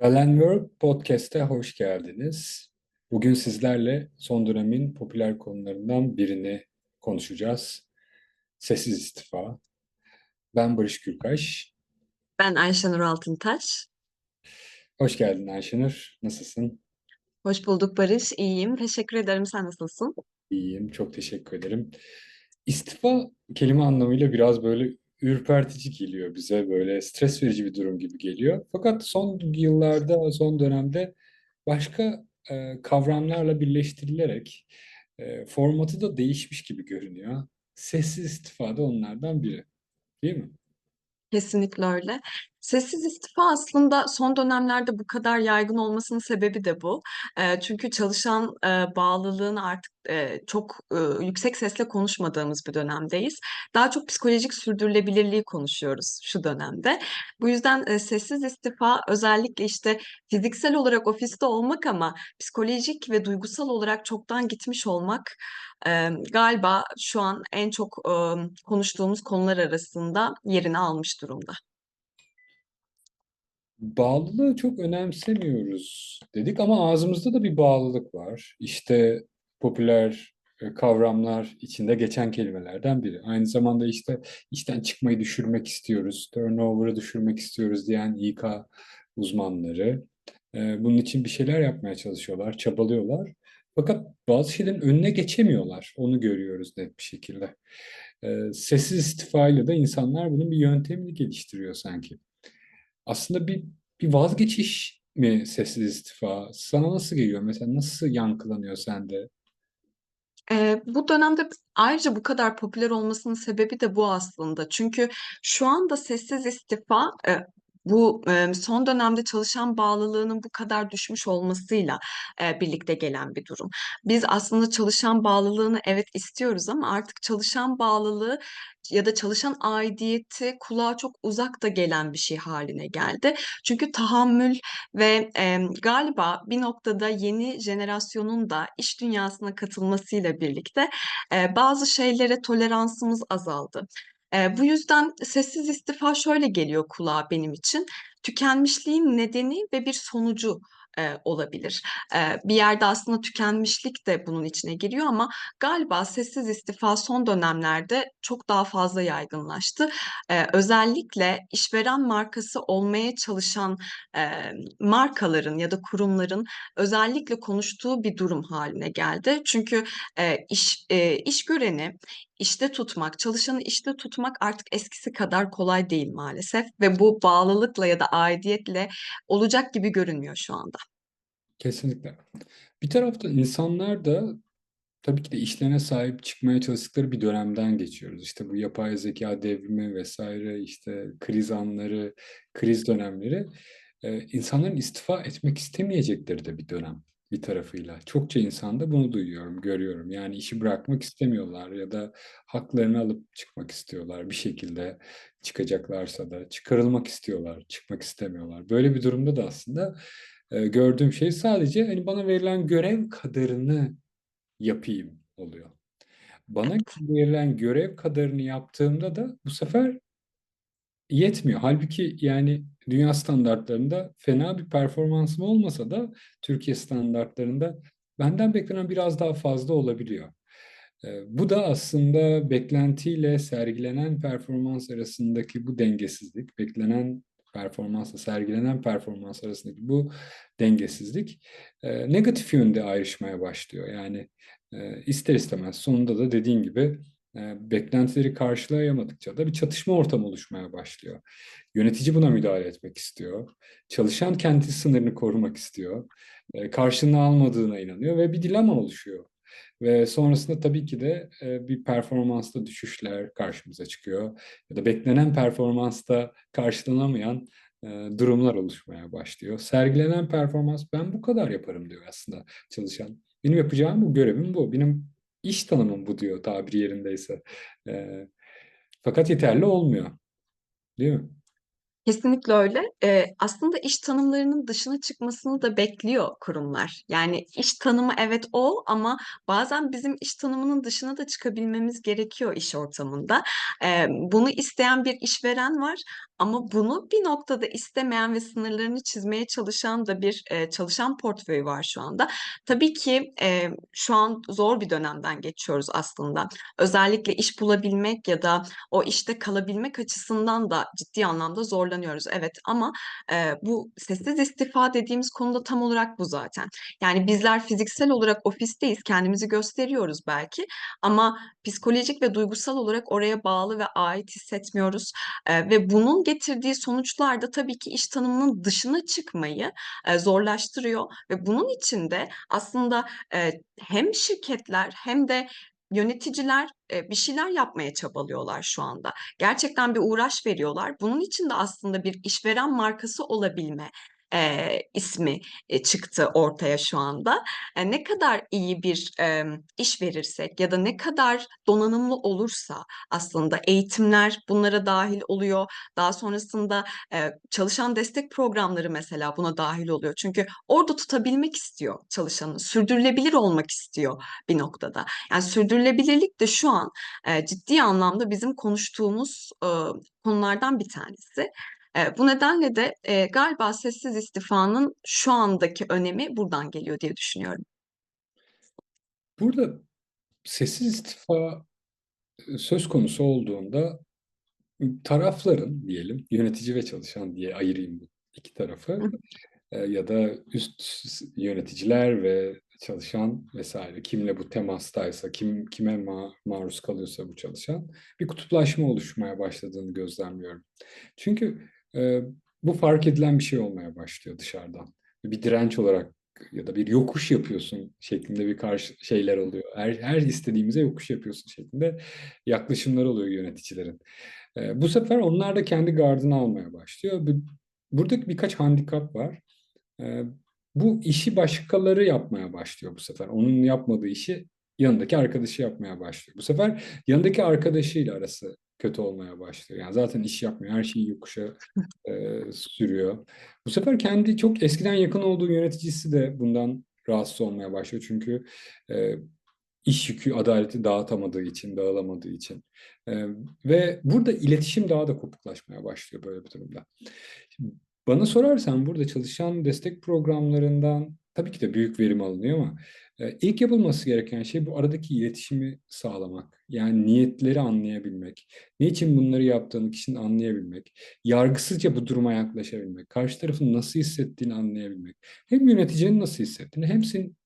And Work Podcast'e hoş geldiniz. Bugün sizlerle son dönemin popüler konularından birini konuşacağız. Sessiz istifa. Ben Barış Gürkaş. Ben Ayşenur Altıntaş. Hoş geldin Ayşenur. Nasılsın? Hoş bulduk Barış. İyiyim. Teşekkür ederim. Sen nasılsın? İyiyim. Çok teşekkür ederim. İstifa kelime anlamıyla biraz böyle ürpertici geliyor bize. Böyle stres verici bir durum gibi geliyor. Fakat son yıllarda, son dönemde başka e, kavramlarla birleştirilerek e, formatı da değişmiş gibi görünüyor. Sessiz istifa da onlardan biri. Değil mi? Kesinlikle öyle. Sessiz istifa aslında son dönemlerde bu kadar yaygın olmasının sebebi de bu. Çünkü çalışan eee, bağlılığını artık çok yüksek sesle konuşmadığımız bir dönemdeyiz. Daha çok psikolojik sürdürülebilirliği konuşuyoruz şu dönemde. Bu yüzden sessiz istifa özellikle işte fiziksel olarak ofiste olmak ama psikolojik ve duygusal olarak çoktan gitmiş olmak galiba şu an en çok konuştuğumuz konular arasında yerini almış durumda. Bağlılığı çok önemsemiyoruz dedik ama ağzımızda da bir bağlılık var. İşte popüler e, kavramlar içinde geçen kelimelerden biri. Aynı zamanda işte işten çıkmayı düşürmek istiyoruz, turnover'ı düşürmek istiyoruz diyen İK uzmanları. e, Bunun için bir şeyler yapmaya çalışıyorlar, çabalıyorlar. Fakat bazı şeylerin önüne geçemiyorlar. Onu görüyoruz net bir şekilde. E, Sessiz istifayla da insanlar bunun bir yöntemini geliştiriyor sanki. Aslında bir bir vazgeçiş mi sessiz istifa? Sana nasıl geliyor? Mesela nasıl yankılanıyor sende? Eee, bu dönemde ayrıca bu kadar popüler olmasının sebebi de bu aslında. Çünkü şu anda sessiz istifa, eee, bu, emm, son dönemde çalışan bağlılığının bu kadar düşmüş olmasıyla, eee, birlikte gelen bir durum. Biz aslında çalışan bağlılığını evet istiyoruz ama artık çalışan bağlılığı ya da çalışan aidiyeti kulağa çok uzak da gelen bir şey hâline geldi. Çünkü tahammül ve, emm, galiba bir noktada yeni jenerasyonun da iş dünyasına katılmasıyla birlikte, eee, bazı şeylere toleransımız azaldı. Eee, bu yüzden sessiz istifa şöyle geliyor kulağa benim için: Tükenmişliğin nedeni ve bir sonucu, eee, olabilir. Eee, bir yerde aslında tükenmişlik de bunun içine giriyor ama galiba sessiz istifa son dönemlerde çok daha fazla yaygınlaştı. Eee, özellikle işveren markası olmaya çalışan, eee, markaların ya da kurumların özellikle konuştuğu bir durum hâline geldi. Çünkü, eee, iş eee, işgöreni işte tutmak, çalışanı işte tutmak artık eskisi kadar kolay değil maalesef ve bu bağlılıkla ya da aidiyetle olacak gibi görünmüyor şu anda. Kesinlikle. Bir taraftan insanlar da tabii ki de işlerine sahip çıkmaya çalıştıkları bir dönemden geçiyoruz. İşte bu yapay zeka devrimi vesaire, işte kriz anları, kriz dönemleri e, insanların istifa etmek istemeyecekleri de bir dönem bir tarafıyla. Çokça insanda bunu duyuyorum, görüyorum. Yani işi bırakmak istemiyorlar ya da haklarını alıp çıkmak istiyorlar bir şekilde çıkacaklarsa da çıkarılmak istiyorlar, çıkmak istemiyorlar. Böyle bir durumda da aslında e, gördüğüm şey sadece hani bana verilen görev kadarını yapayım oluyor. Bana verilen görev kadarını yaptığımda da bu sefer yetmiyor. Halbuki yani dünya standartlarında fena bir performansım olmasa da Türkiye standartlarında benden beklenen biraz daha fazla olabiliyor. Bu da aslında beklentiyle sergilenen performans arasındaki bu dengesizlik, beklenen performansla sergilenen performans arasındaki bu dengesizlik negatif yönde ayrışmaya başlıyor. Yani ister istemez sonunda da dediğin gibi beklentileri karşılayamadıkça da bir çatışma ortamı oluşmaya başlıyor. Yönetici buna müdahale etmek istiyor. Çalışan kendi sınırını korumak istiyor. Karşılığını almadığına inanıyor ve bir dilema oluşuyor. Ve sonrasında tabii ki de bir performansta düşüşler karşımıza çıkıyor. Ya da beklenen performansta karşılanamayan durumlar oluşmaya başlıyor. Sergilenen performans ben bu kadar yaparım diyor aslında çalışan. Benim yapacağım bu, görevim bu. Benim iş tanımım bu diyor tabiri yerindeyse. E, fakat yeterli olmuyor. Değil mi? Kesinlikle öyle. Eee, aslında iş tanımlarının dışına çıkmasını da bekliyor kurumlar. Yani iş tanımı evet o ama bazen bizim iş tanımının dışına da çıkabilmemiz gerekiyor iş ortamında. Eee, bunu isteyen bir işveren var ama bunu bir noktada istemeyen ve sınırlarını çizmeye çalışan da bir eee, çalışan portföyü var şu anda. Tabii ki eee, şu an zor bir dönemden geçiyoruz aslında. Özellikle iş bulabilmek ya da o işte kalabilmek açısından da ciddi anlamda zorlanıyoruz. Evet ama eee, bu sessiz istifa dediğimiz konuda tam olarak bu zaten. Yani bizler fiziksel olarak ofisteyiz, kendimizi gösteriyoruz belki ama psikolojik ve duygusal olarak oraya bağlı ve ait hissetmiyoruz. Eee, ve bunun getirdiği sonuçlar da tabii ki iş tanımının dışına çıkmayı eee, zorlaştırıyor ve bunun için de aslında eee, hem şirketler hem de yöneticiler bir şeyler yapmaya çabalıyorlar şu anda. Gerçekten bir uğraş veriyorlar. Bunun için de aslında bir işveren markası olabilme eee, ismi eee, çıktı ortaya şu anda. Eee, ne kadar iyi bir emm, iş verirsek ya da ne kadar donanımlı olursa aslında eğitimler bunlara dahil oluyor. Daha sonrasında eee, çalışan destek programları mesela buna dahil oluyor. Çünkü orada tutabilmek istiyor çalışanı, sürdürülebilir olmak istiyor bir noktada. Yani sürdürülebilirlik de şu an eee, ciddi anlamda bizim konuştuğumuz ııı, konulardan bir tanesi. Eee, bu nedenle de eee, galiba sessiz istifanın şu andaki önemi buradan geliyor diye düşünüyorum. Burada sessiz istifa e, söz konusu olduğunda tarafların diyelim, yönetici ve çalışan diye ayırayım bu iki tarafı e, ya da üst yöneticiler ve çalışan vesaire kimle bu temastaysa, kim kime ma maruz kalıyorsa bu çalışan bir kutuplaşma oluşmaya başladığını gözlemliyorum. Çünkü bu fark edilen bir şey olmaya başlıyor dışarıdan. Bir direnç olarak ya da bir yokuş yapıyorsun şeklinde bir karşı şeyler oluyor. Her, her istediğimize yokuş yapıyorsun şeklinde yaklaşımlar oluyor yöneticilerin. Bu sefer onlar da kendi gardını almaya başlıyor. Bu, burada birkaç handikap var. Bu işi başkaları yapmaya başlıyor bu sefer. Onun yapmadığı işi yanındaki arkadaşı yapmaya başlıyor. Bu sefer yanındaki arkadaşıyla arası kötü olmaya başlıyor. Yani zaten iş yapmıyor, her şeyi yokuşa e, sürüyor. Bu sefer kendi çok eskiden yakın olduğu yöneticisi de bundan rahatsız olmaya başlıyor. Çünkü e, iş yükü adaleti dağıtamadığı için, dağılamadığı için. E, ve burada iletişim daha da kopuklaşmaya başlıyor böyle bir durumda. Bana sorarsan burada çalışan destek programlarından tabii ki de büyük verim alınıyor ama ilk yapılması gereken şey bu aradaki iletişimi sağlamak. Yani niyetleri anlayabilmek, ne için bunları yaptığını kişinin anlayabilmek, yargısızca bu duruma yaklaşabilmek, karşı tarafın nasıl hissettiğini anlayabilmek. Hem yöneticinin nasıl hissettiğini hem senin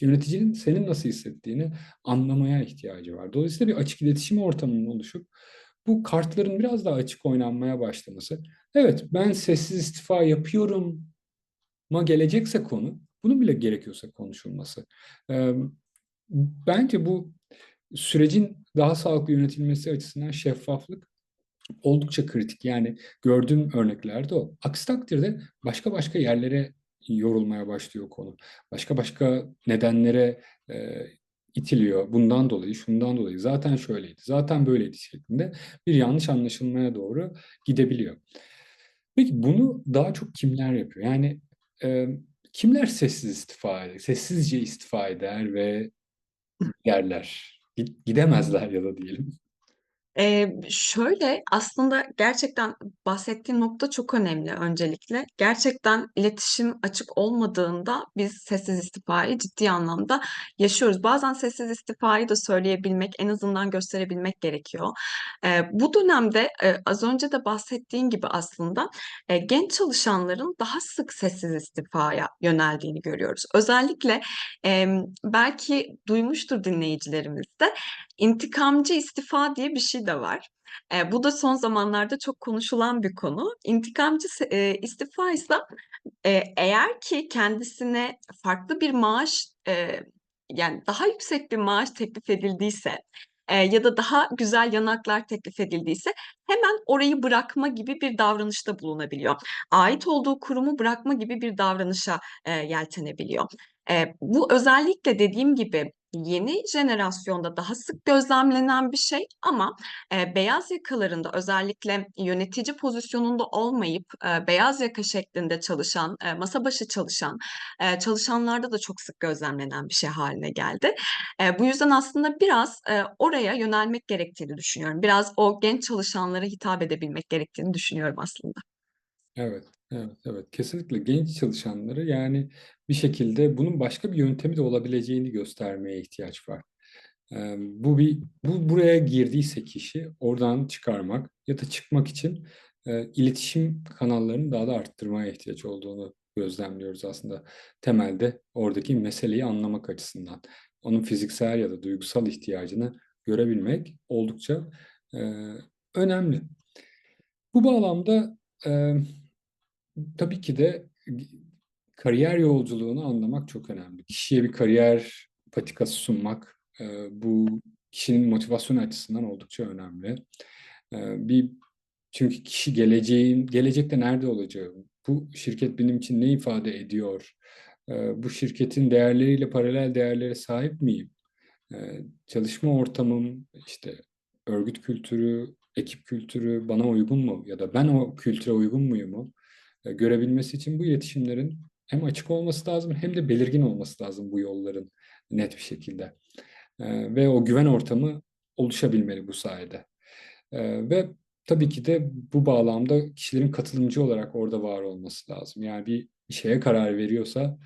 yöneticinin senin nasıl hissettiğini anlamaya ihtiyacı var. Dolayısıyla bir açık iletişim ortamının oluşup bu kartların biraz daha açık oynanmaya başlaması. Evet ben sessiz istifa yapıyorum ma gelecekse konu bunun bile gerekiyorsa konuşulması. Ee, bence bu sürecin daha sağlıklı yönetilmesi açısından şeffaflık oldukça kritik. Yani gördüğüm örneklerde o. Aksi takdirde başka başka yerlere yorulmaya başlıyor konu. Başka başka nedenlere e, itiliyor. Bundan dolayı, şundan dolayı, zaten şöyleydi, zaten böyleydi şeklinde bir yanlış anlaşılmaya doğru gidebiliyor. Peki bunu daha çok kimler yapıyor? Yani e, kimler sessiz istifa eder, sessizce istifa eder ve yerler, gidemezler ya da diyelim. Eee, şöyle, aslında gerçekten bahsettiğin nokta çok önemli öncelikle. Gerçekten iletişim açık olmadığında biz sessiz istifayı ciddi anlamda yaşıyoruz. Bazen sessiz istifayı da söyleyebilmek, en azından gösterebilmek gerekiyor. Eee, bu dönemde, eee, az önce de bahsettiğin gibi aslında, eee, genç çalışanların daha sık sessiz istifaya yöneldiğini görüyoruz. Özellikle, emm, belki duymuştur dinleyicilerimiz de, intikamcı istifa diye bir şey de var. Eee, bu da son zamanlarda çok konuşulan bir konu. İntikamcı se eee, istifaysa, eee, eğer ki kendisine farklı bir maaş, eee, yani daha yüksek bir maaş teklif edildiyse, eee, ya da daha güzel yanaklar teklif edildiyse hemen orayı bırakma gibi bir davranışta bulunabiliyor. Ait olduğu kurumu bırakma gibi bir davranışa, eee, yeltenebiliyor. Eee, bu özellikle dediğim gibi yeni jenerasyonda daha sık gözlemlenen bir şey ama e, beyaz yakaların da özellikle yönetici pozisyonunda olmayıp e, beyaz yaka şeklinde çalışan, e, masa başı çalışan e, çalışanlarda da çok sık gözlemlenen bir şey haline geldi. E, bu yüzden aslında biraz e, oraya yönelmek gerektiğini düşünüyorum. Biraz o genç çalışanlara hitap edebilmek gerektiğini düşünüyorum aslında. Evet, evet, evet. Kesinlikle genç çalışanları yani bir şekilde bunun başka bir yöntemi de olabileceğini göstermeye ihtiyaç var. Ee, bu bir bu buraya girdiyse kişi oradan çıkarmak ya da çıkmak için e, iletişim kanallarını daha da arttırmaya ihtiyaç olduğunu gözlemliyoruz aslında. Temelde oradaki meseleyi anlamak açısından. Onun fiziksel ya da duygusal ihtiyacını görebilmek oldukça e, önemli. Bu bağlamda e, tabii ki de kariyer yolculuğunu anlamak çok önemli. Kişiye bir kariyer patikası sunmak e, bu kişinin motivasyonu açısından oldukça önemli. E, bir çünkü kişi geleceğin gelecekte nerede olacağı, bu şirket benim için ne ifade ediyor, e, bu şirketin değerleriyle paralel değerlere sahip miyim, çalışma ortamım, işte örgüt kültürü, ekip kültürü bana uygun mu ya da ben o kültüre uygun muyum mu? Görebilmesi için bu iletişimlerin hem açık olması lazım hem de belirgin olması lazım bu yolların net bir şekilde. E, ve o güven ortamı oluşabilmeli bu sayede. E, ve tabii ki de bu bağlamda kişilerin katılımcı olarak orada var olması lazım. Yani bir şeye karar veriyorsa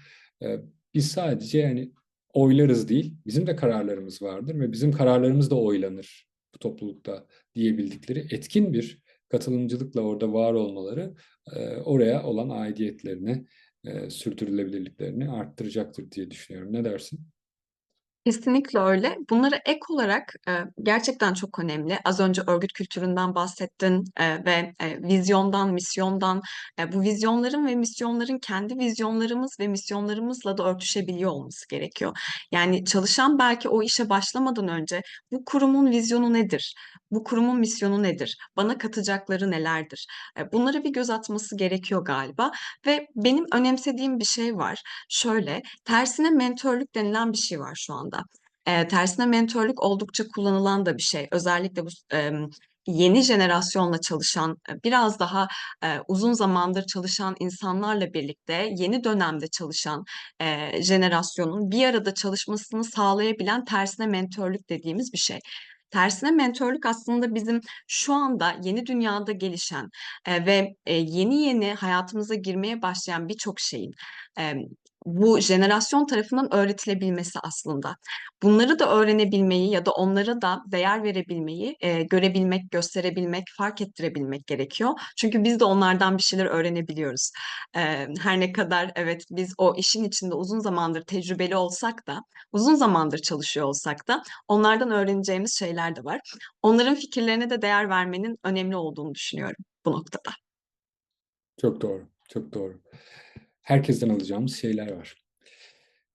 biz sadece yani oylarız değil, bizim de kararlarımız vardır ve bizim kararlarımız da oylanır bu toplulukta diyebildikleri etkin bir katılımcılıkla orada var olmaları oraya olan aidiyetlerini, sürdürülebilirliklerini arttıracaktır diye düşünüyorum. Ne dersin? Kesinlikle öyle. Bunlara ek olarak e, gerçekten çok önemli. Az önce örgüt kültüründen bahsettin e, ve e, vizyondan, misyondan. E, bu vizyonların ve misyonların kendi vizyonlarımız ve misyonlarımızla da örtüşebiliyor olması gerekiyor. Yani çalışan belki o işe başlamadan önce bu kurumun vizyonu nedir? Bu kurumun misyonu nedir? Bana katacakları nelerdir? E, bunlara bir göz atması gerekiyor galiba. Ve benim önemsediğim bir şey var. Şöyle, tersine mentörlük denilen bir şey var şu anda. E, tersine mentörlük oldukça kullanılan da bir şey. Özellikle bu e, yeni jenerasyonla çalışan, biraz daha e, uzun zamandır çalışan insanlarla birlikte yeni dönemde çalışan e, jenerasyonun bir arada çalışmasını sağlayabilen tersine mentörlük dediğimiz bir şey. Tersine mentörlük aslında bizim şu anda yeni dünyada gelişen e, ve e, yeni yeni hayatımıza girmeye başlayan birçok şeyin e, bu jenerasyon tarafından öğretilebilmesi aslında. Bunları da öğrenebilmeyi ya da onlara da değer verebilmeyi, e, görebilmek, gösterebilmek, fark ettirebilmek gerekiyor. Çünkü biz de onlardan bir şeyler öğrenebiliyoruz. E, her ne kadar evet biz o işin içinde uzun zamandır tecrübeli olsak da, uzun zamandır çalışıyor olsak da onlardan öğreneceğimiz şeyler de var. Onların fikirlerine de değer vermenin önemli olduğunu düşünüyorum bu noktada. Çok doğru, çok doğru herkesten alacağımız şeyler var.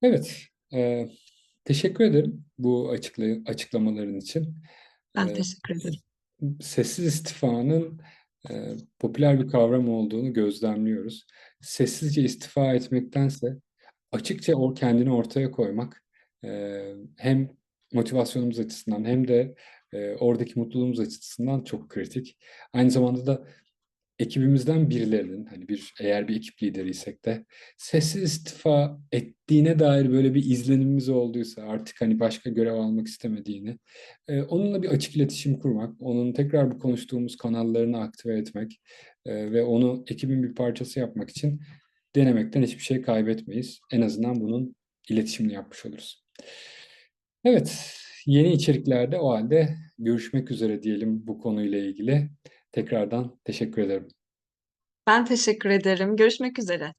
Evet, e, teşekkür ederim bu açıkla açıklamaların için. Ben e, teşekkür ederim. Sessiz istifanın e, popüler bir kavram olduğunu gözlemliyoruz. Sessizce istifa etmektense açıkça o kendini ortaya koymak e, hem motivasyonumuz açısından hem de e, oradaki mutluluğumuz açısından çok kritik. Aynı zamanda da ekibimizden birilerinin hani bir eğer bir ekip lideriysek de sessiz istifa ettiğine dair böyle bir izlenimimiz olduysa artık hani başka görev almak istemediğini e, onunla bir açık iletişim kurmak, onun tekrar bu konuştuğumuz kanallarını aktive etmek e, ve onu ekibin bir parçası yapmak için denemekten hiçbir şey kaybetmeyiz. En azından bunun iletişimini yapmış oluruz. Evet, yeni içeriklerde o halde görüşmek üzere diyelim bu konuyla ilgili. Tekrardan teşekkür ederim. Ben teşekkür ederim. Görüşmek üzere.